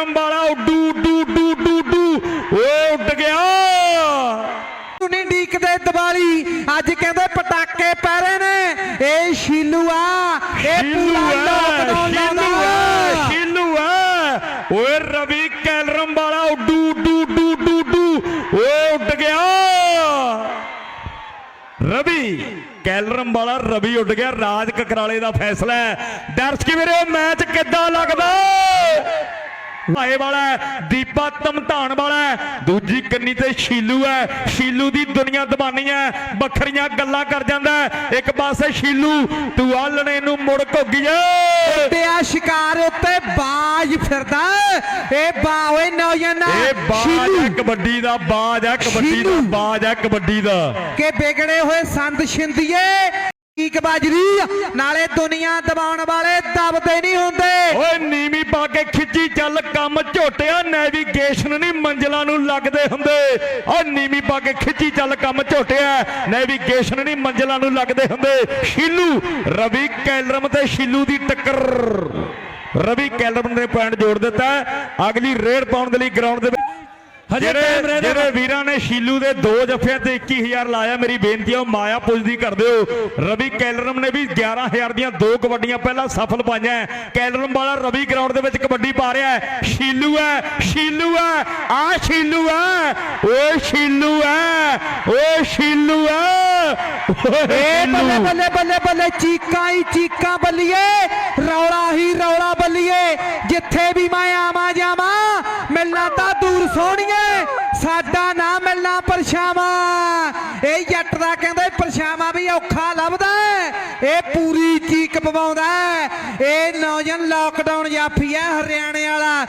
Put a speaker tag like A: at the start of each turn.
A: ਕੈਲਰਮ ਵਾਲਾ ਉੱਡੂ ਉੱਡੂ ਉੱਡੂ ਉੱਡੂ ਉੱਡੂ। ਓ ਉੱਡ ਗਿਆ।
B: ਨਹੀਂ ਡੀਕਦੇ ਦੀਵਾਲੀ। ਅੱਜ ਕਹਿੰਦੇ ਪਟਾਕੇ ਪੈ ਰਹੇ ਨੇ। ਇਹ ਸ਼ੀਲੂ ਆ। ਇਹ ਪੂਰਾ
A: ਸ਼ੀਲੂ
B: ਲਾਉਂਦਾ
A: ਸ਼ੀਲੂ ਹੈ ਓਏ ਰਵੀ ਕੈਲਰਮ ਵਾਲਾ ਉੱਡੂ ਉੱਡੂ ਉੱਡੂ ਉੱਡੂ ਉੱਡੂ। ਓ ਉੱਡ ਗਿਆ। ਰਵੀ ਕੈਲਰਮ ਵਾਲਾ ਰਵੀ ਉੱਡ ਗਿਆ। ਰਾਜ ਕਕਰਾਲੇ ਦਾ ਫੈਸਲਾ ਹੈ। ਦਰਸ਼ਕ ਵੀਰੇ ਮੈਚ ਕਿੱਦਾਂ ਲੱਗਦਾ? ਭਾਏ ਵਾਲਾ ਦੀਪਾ ਧਮਧਾਨ ਵਾਲਾ ਦੂਜੀ ਕੰਨੀ ਤੇ ਸ਼ੀਲੂ ਹੈ ਸ਼ੀਲੂ ਦੀ ਦੁਨੀਆ ਦਬਾਨੀ ਹੈ ਵੱਖਰੀਆਂ ਗੱਲਾਂ ਕਰ ਜਾਂਦਾ। ਇੱਕ ਪਾਸੇ ਸ਼ੀਲੂ ਤੂੰ ਆਲਣੇ ਨੂੰ ਮੁੜ ਘੁੱਗੀਏ
B: ਤੇ ਆ ਸ਼ਿਕਾਰ ਉੱਤੇ ਬਾਜ ਫਿਰਦਾ ਇਹ ਬਾ ਓਏ ਨੌਜਵਾਨਾ
A: ਇਹ ਬਾਜ ਹੈ ਕਬੱਡੀ ਦਾ ਬਾਜ ਹੈ ਕਬੱਡੀ ਦਾ। ਬਾਜ ਹੈ ਕਬੱਡੀ ਦਾ
B: ਕਿ ਵਿਗੜੇ ਹੋਏ ਸੰਤ ਛਿੰਦੀਏ ਕੀਕ ਬਾਜਰੀ ਨਾਲੇ ਦੁਨੀਆ ਦਬਾਉਣ ਵਾਲੇ ਦਬਦੇ ਨਹੀਂ ਹੁੰਦੇ।
A: ਓਏ ਨੀਵੀਂ ਪਾ ਕੇ ਖਿੱਚੀ ਚੱਲ, ਕੰਮ ਝੋਟਿਆ ਨੈਵੀਗੇਸ਼ਨ ਨਹੀਂ ਮੰਜ਼ਲਾਂ ਨੂੰ ਲੱਗਦੇ ਹੁੰਦੇ। ਓ ਨੀਵੀਂ ਪਾ ਕੇ ਖਿੱਚੀ ਚੱਲ, ਕੰਮ ਝੋਟਿਆ ਨੈਵੀਗੇਸ਼ਨ ਨਹੀਂ ਮੰਜ਼ਲਾਂ ਨੂੰ ਲੱਗਦੇ ਹੁੰਦੇ। ਸ਼ੀਲੂ, ਰਵੀ ਕੈਲਰਮ ਤੇ ਸ਼ੀਲੂ ਦੀ ਟੱਕਰ। ਰਵੀ ਕੈਲਰਮ ਨੇ ਪੁਆਇੰਟ ਜੋੜ ਦਿੱਤਾ। ਅਗਲੀ ਰੇਡ ਪਾਉਣ ਦੇ ਲਈ ਗਰਾਊਂਡ ਦੇ
C: ਹਜੇ
A: ਜਿਹੜੇ
C: time ਰਹਿੰਦਾ।
A: ਜਿਹੜੇ ਵੀਰਾਂ ਨੇ ਸ਼ੀਲੂ ਦੇ ਦੋ ਜੱਫਿਆਂ ਤੇ 21000 ਲਾਇਆ ਮੇਰੀ ਬੇਨਤੀ ਹੈ ਉਹ ਮਾਇਆ ਪੁੱਜਦੀ ਕਰ ਦਿਓ ਰਵੀ ਕੈਲਰਮ ਨੇ ਵੀ 11000 ਦੀਆਂ ਦੋ ਕਬੱਡੀਆਂ ਪਹਿਲਾਂ ਸਫਲ ਪਾਈਆਂ ਹੈ। ਕੈਲਰਮ ਵਾਲਾ ਰਵੀ ਗਰਾਊਂਡ ਦੇ ਵਿੱਚ ਕਬੱਡੀ ਪਾ ਰਿਹਾ ਹੈ ਸ਼ੀਲੂ ਹੈ ਸ਼ੀਲੂ ਹੈ ਆ ਸ਼ੀਲੂ ਹੈ ਓਏ ਸ਼ੀਲੂ ਹੈ ਓਏ ਸ਼ੀਲੂ ਹੈ ਓਏ
B: ਬੱਲੇ। ਬੱਲੇ ਬੱਲੇ ਬੱਲੇ ਚੀਕਾਂ ਹੀ ਚੀਕਾਂ ਬੱਲੀਏ ਰੌਲਾ ਪਰਛਾਵਾਂ। ਇਹ ਜੱਟ ਦਾ ਕਹਿੰਦੇ ਪਰਛਾਵਾਂ ਵੀ ਔਖਾ ਲੱਭਦਾ ਇਹ ਪੂਰੀ ਚੀਕ ਪਵਾਉਂਦਾ ਇਹ ਨੌਜਵਾਨ ਲਾਕਡਾਊਨ ਜਾਫੀ ਹੈ ਹਰਿਆਣੇ ਵਾਲਾ।